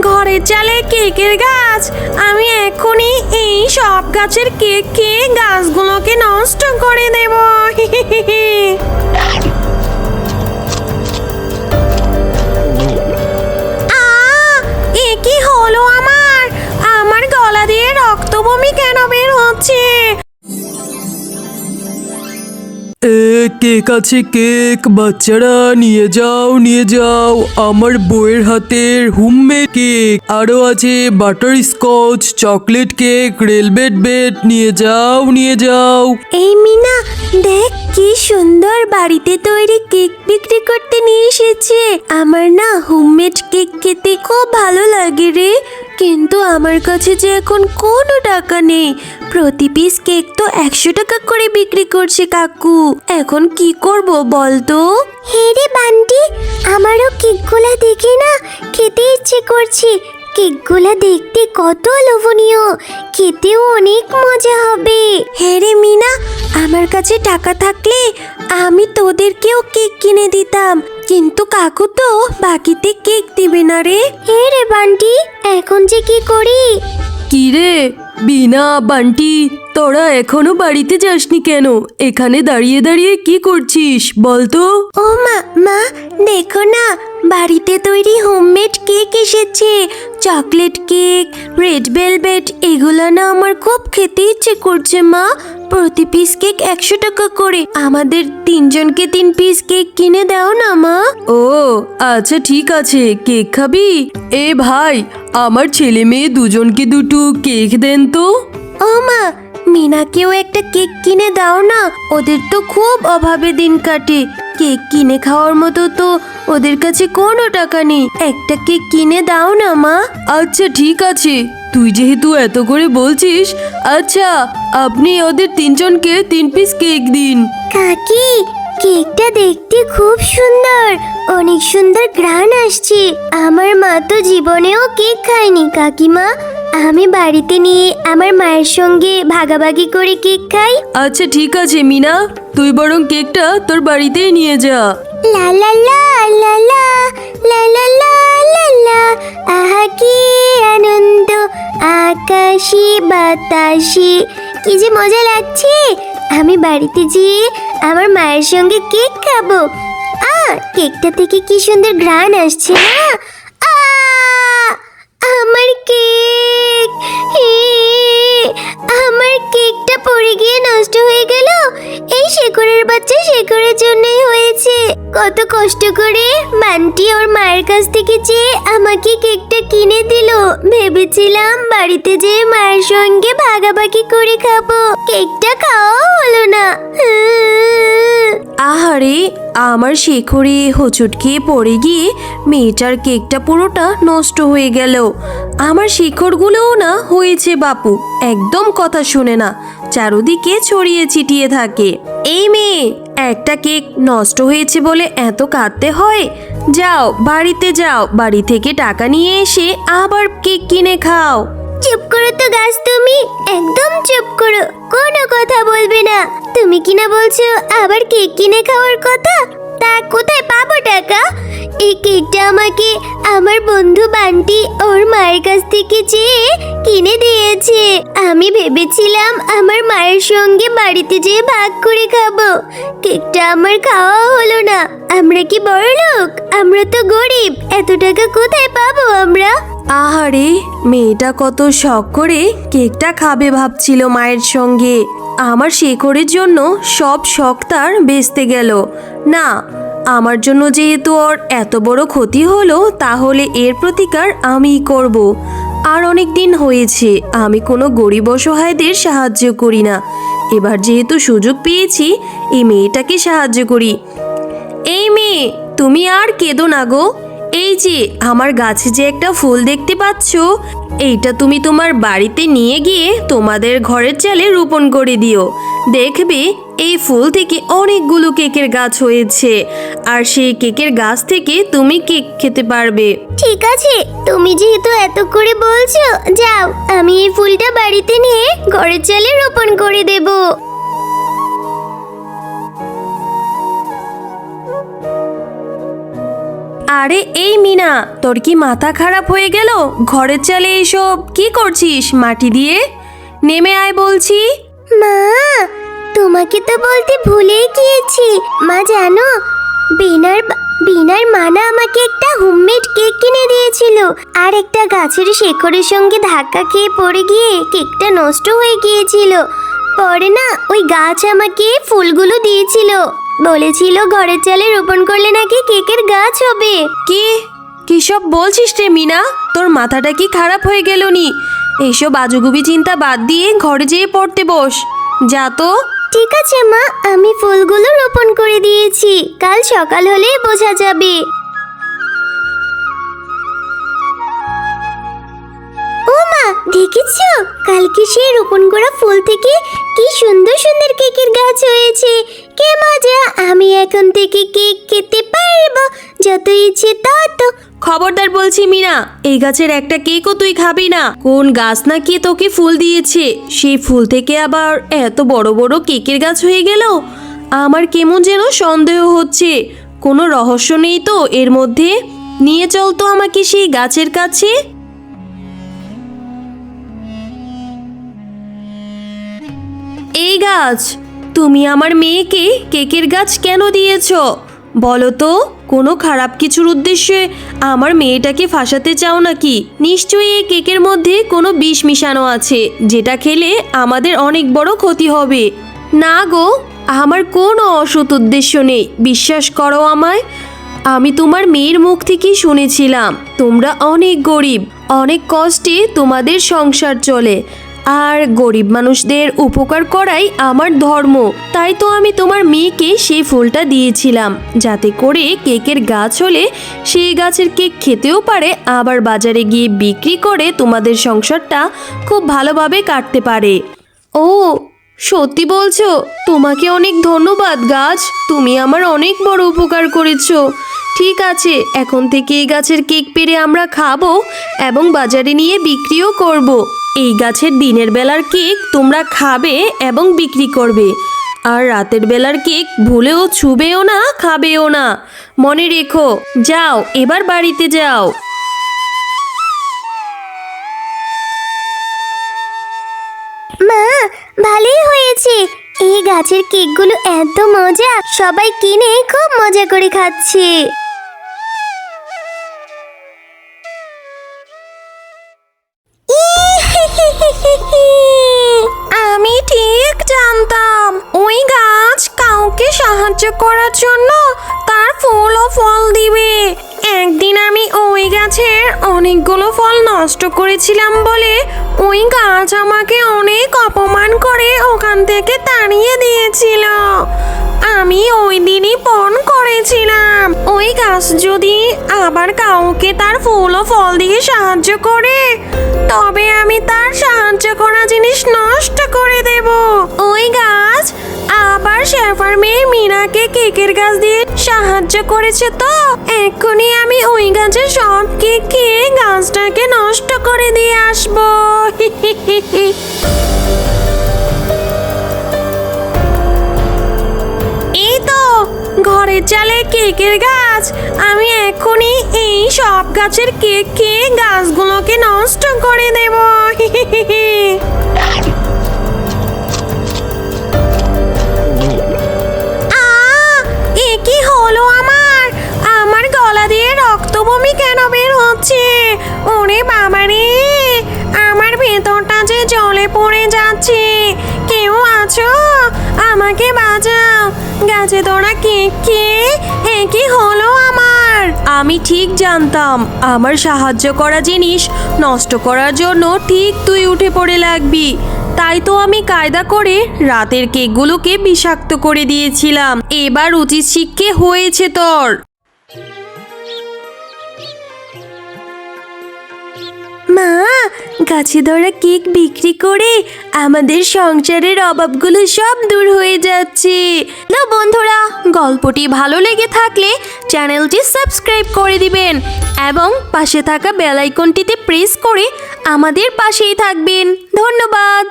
ঘরের চালে কেকের গাছ। আমি এখনই এই সব গাছের কেক খেয়ে গাছগুলোকে নষ্ট করে দেব। কি হলো কেক আছে কেক? বাচ্চারা, নিয়ে যাও নিয়ে যাও। আমার বউয়ের হাতের হোমমেড কেক। আরও আছে butterscotch chocolate cake red velvet bed নিয়ে যাও নিয়ে যাও। এই মিনা, দেখ কি সুন্দর বাড়িতে তৈরি কেক বিক্রি করতে নিয়ে এসেছে। আমার না হোমমেড কেক খেতে খুব ভালো লাগে রে। কিন্তু আমার কাছে যে এখন কোনো টাকা নেই। প্রতি পিস কেক তো একশো টাকা করে বিক্রি করছে কাকু। এখন কি করব বলতো হে রে বান্টি আমারও কেকগুলা দেখে না খেতে ইচ্ছে করছে। কেকগুলা দেখতে কত লোভনীয় খেতেও অনেক মজা হবে। হ্যাঁ রে মিনা আমার কাছে টাকা থাকলে আমি তোদেরকেও কেক কিনে দিতাম। কিন্তু কাকু তো বাকিতে কেক দিবে না রে। হ্যাঁ রে বান্টি এখন যে কি করি? কি রে? বিনা বান্টি তোরা এখনও বাড়িতে যাসনি কেন? এখানে দাঁড়িয়ে দাঁড়িয়ে কি করছিস বলতো ও মা মা দেখো না বাড়িতে তৈরি হোমমেড কেক এসেছে। চকলেট কেক রেড ভেলভেট এগুলো না আমার খুব খেতে ইচ্ছে করছে মা। প্রতি পিস কেক একশো টাকা করে। আমাদের তিনজনকে তিন পিস কেক কিনে দাও না মা। ও আচ্ছা ঠিক আছে কেক খাবি? এ ভাই আমার ছেলে মেয়ে দুজনকে দুটো কেক দেন তো। ও মা মিনাকেও একটা কেক কিনে দাও না? ওদের তো খুব অভাবে দিন কাটে। কেক কিনে খাওয়ার মতো তো ওদের কাছে কোনো টাকা নেই। একটা কেক কিনে দাও না মা। আচ্ছা ঠিক আছে। তুই যেহেতু এত করে বলছিস আচ্ছা আপনি ওদের তিনজনকে তিন পিস কেক দিন। কাকি কেকটা দেখতে খুব সুন্দর। অনেক সুন্দর গ্রান আসছে। আমার মা তো জীবনেও কেক খায়নি কাকিমা। আমি বাড়িতে নিয়ে আমার মায়ের সঙ্গে ভাগাভাগি করে কেক খাই। আচ্ছা ঠিক আছে মিনা। তুই বরং কেকটা তোর বাড়িতেই নিয়ে যা। লা লা লা লা লা লা লা লা লা লা। আহা কি আনন্দ আকাশে বাতাসে। কি যে মজা লাগছে। আমি বাড়িতে যেয়ে আমার মায়ের সঙ্গে কেক খাব। আ কেকটা থেকে কি সুন্দর ঘ্রাণ আসছে না? কত কষ্ট করে বান্টি ওর মায়ের কাছ থেকে চেয়ে আমাকে কেকটা কিনে দিল। ভেবেছিলাম বাড়িতে যেয়ে মায়ের সঙ্গে ভাগাভাগি করে খাব। কেকটা খাওয়া হলো না। আহারে, আমার শেখরে হোঁচট খেয়ে পড়ে গিয়ে মেয়েটার কেকটা পুরোটা নষ্ট হয়ে গেল। আমার শিখরগুলোও না হয়েছে বাপু, একদম কথা শুনে না। চারদিকে ছড়িয়ে ছিটিয়ে থাকে। এই মেয়ে, একটা কেক নষ্ট হয়েছে বলে এত কাঁদতে হয়? যাও, বাড়িতে যাও। বাড়ি থেকে টাকা নিয়ে এসে আবার কেক কিনে খাও। চুপ করো তো গাছ তুমি, একদম চুপ করো। কোনো কথা বলবে না। তুমি কিনা বলছো আবার কেক কিনে খাওয়ার কথা? তা কোথায় এই কেকটা আমাকে আমার বন্ধু বান্টি ওর মায়ের কাছ থেকে চেয়ে কিনে দিয়েছে। আমি ভেবেছিলাম আমার মায়ের সঙ্গে বাড়িতে যেয়ে ভাগ করে খাব। কেকটা আমার খাওয়া হলো না। আমরা কি বড় লোক? আমরা তো গরিব। এত টাকা কোথায় পাবো আমরা? আহারে, মেয়েটা কত শখ করে কেকটা খাবে ভাবছিল মায়ের সঙ্গে। আমার শেখরের জন্য সব শখ তার বেচতে গেল। না আমার জন্য যেহেতু ওর এত বড় ক্ষতি হলো, তাহলে এর প্রতিকার আমিই করব। আর অনেক দিন হয়েছে, আমি কোনো গরিব অসহায়দের সাহায্য করি না। এবার যেহেতু সুযোগ পেয়েছি, এই মেয়েটাকে সাহায্য করি। এই মেয়ে, তুমি আর কেঁদো না গো। এই যে, আমার গাছে যে একটা ফুল দেখতে পাচ্ছ, এইটা তুমি তোমার বাড়িতে নিয়ে গিয়ে তোমাদের ঘরের চালে রোপণ করে দিও। দেখবে এই ফুল থেকে অনেকগুলো কেকের গাছ হয়েছে। আর সেই কেকের গাছ থেকে তুমি কেক খেতে পারবে। ঠিক আছে তুমি যেহেতু এত করে বলছো যাও আমি এই ফুলটা বাড়িতে নিয়ে ঘরের চালে রোপণ করে দেবো। আরে এই মিনা তোর কি মাথা খারাপ হয়ে গেল? ঘরের চালে এইসব কি করছিস মাটি দিয়ে? নেমে আয় বলছি। মা তোমাকে তো বলতে ভুলেই গিয়েছি। মা, জানো, বিনার বিনার মানা আমাকে একটা হোমমেড কেক কিনে দিয়েছিল। আর একটা গাছের শেকড়ের সঙ্গে ধাক্কা খেয়ে পড়ে গিয়ে কেকটা নষ্ট হয়ে গিয়েছিল। পরে না, ওই গাছ আমাকে ফুলগুলো দিয়েছিল। বলেছিল ঘরের চালে রোপণ করলে নাকি কেকের গাছ হবে। কি? কি সব বলছিস রে মিনা? তোর মাথাটা কি খারাপ হয়ে গেল নি? এইসব আজগুবি চিন্তা বাদ দিয়ে ঘরে যেয়ে পড়তে বস। যা তো। ঠিক আছে, মা। আমি ফুলগুলো রোপণ করে দিয়েছি। কাল সকাল হলেই বোঝা যাবে। ও মা, দেখেছ? কালকে সেই রোপণ করা ফুল থেকে কি সুন্দর সুন্দর কেকের গাছ হয়েছে। কে মজা, আমি এখন থেকে কেক খেতে পারব। যত ইচ্ছে তত খবরদার বলছি, মিনা, এই গাছের একটা কেকও তুই খাবি না। কোন গাছ না কি তোকে ফুল দিয়েছে? সেই ফুল থেকে আবার এত বড় বড় কেকের গাছ হয়ে গেল। আমার কেমন যেন সন্দেহ হচ্ছে। কোনো রহস্য নেই তো এর মধ্যে? নিয়ে চল তো আমাকে সেই গাছের কাছে। এই গাছ, তুমি আমার মেয়েকে কেকের গাছ কেন দিয়েছ? বলো তো। কোনো খারাপ কিছুর উদ্দেশ্যে আমার মেয়েটাকে ফাঁসাতে চাও নাকি? নিশ্চয়ই এই কেকের মধ্যে কোনো বিষ মিশানো আছে, যেটা খেলে আমাদের অনেক বড় ক্ষতি হবে। না গো, আমার কোনো অসৎ উদ্দেশ্য নেই, বিশ্বাস করো আমায়। আমি তোমার মেয়ের মুখ থেকেই শুনেছিলাম, তোমরা অনেক গরিব, অনেক কষ্টে তোমাদের সংসার চলে। আর গরিব মানুষদের উপকার করাই আমার ধর্ম। তাই তো আমি তোমার মেয়েকে সেই ফুলটা দিয়েছিলাম, যাতে করে কেকের গাছ হলে সেই গাছের কেক খেতেও পারে, আবার বাজারে গিয়ে বিক্রি করে তোমাদের সংসারটা খুব ভালোভাবে কাটতে পারে। ও, সত্যি বলছো? তোমাকে অনেক ধন্যবাদ গাছ, তুমি আমার অনেক বড় উপকার করেছ। ঠিক আছে, এখন থেকে এই গাছের কেক পেরে আমরা খাব এবং বাজারে নিয়ে বিক্রিও করব। এই গাছের দিনের বেলার কেক তোমরা খাবে এবং বিক্রি করবে। আর রাতের বেলার কেক ভুলেও ছুবেও না, খাবেও না। মনে রেখো, যাও, এবার বাড়িতে যাও। মা, ভালোই হয়েছে। এই গাছের কেকগুলো এত মজা, সবাই কিনে খুব মজা করে খাচ্ছে। জানতাম, ওই গাছ কাউকে সাহায্য করার জন্য তার ফুল ও ফল দিবে। একদিন আমি ওই গাছের অনেকগুলো ফল নষ্ট করেছিলাম বলে ওই গাছ আমাকে অনেক অপমান করে ওখান থেকে তাড়িয়ে দিয়েছিল। আমি ওই দিনই পণ করেছিলাম, ওই গাছ যদি আবার কাউকে তার ফুল ও ফল দিয়ে সাহায্য করে, তবে আমি তার সাহায্য করা জিনিস নষ্ট করে দেব। ওই গাছ, আবার শেফার মেয়ে মিনাকে কেকের গাছ দিয়ে সাহায্য করেছে তো। এক্ষুনি আমি ওই গাছের সব কেক খেয়ে গাছটাকে নষ্ট করে দিয়ে আসব। এই তো, ঘরের চালে কেকের গাছ। আমি এখনই এই সব গাছের কেক খেয়ে গাছগুলোকে নষ্ট করে দেব। আমাকে বাঁচাও। গাছে তোরা কে কে? এ কি হলো আমার? আমি ঠিক জানতাম, আমার সাহায্য করা জিনিস নষ্ট করার জন্য ঠিক তুই উঠে পড়ে লাগবি। তাই তো আমি কায়দা করে রাতের কেকগুলোকে বিষাক্ত করে দিয়েছিলাম। এবার উচিত শিক্ষে হয়েছে তোর। গাছে ধরা কেক বিক্রি করে আমাদের সংসারের অভাবগুলো সব দূর হয়ে যাচ্ছে। না বন্ধুরা, গল্পটি ভালো লেগে থাকলে চ্যানেলটি সাবস্ক্রাইব করে দিবেন এবং পাশে থাকা বেল আইকনটিতে প্রেস করে আমাদের পাশেই থাকবেন। ধন্যবাদ।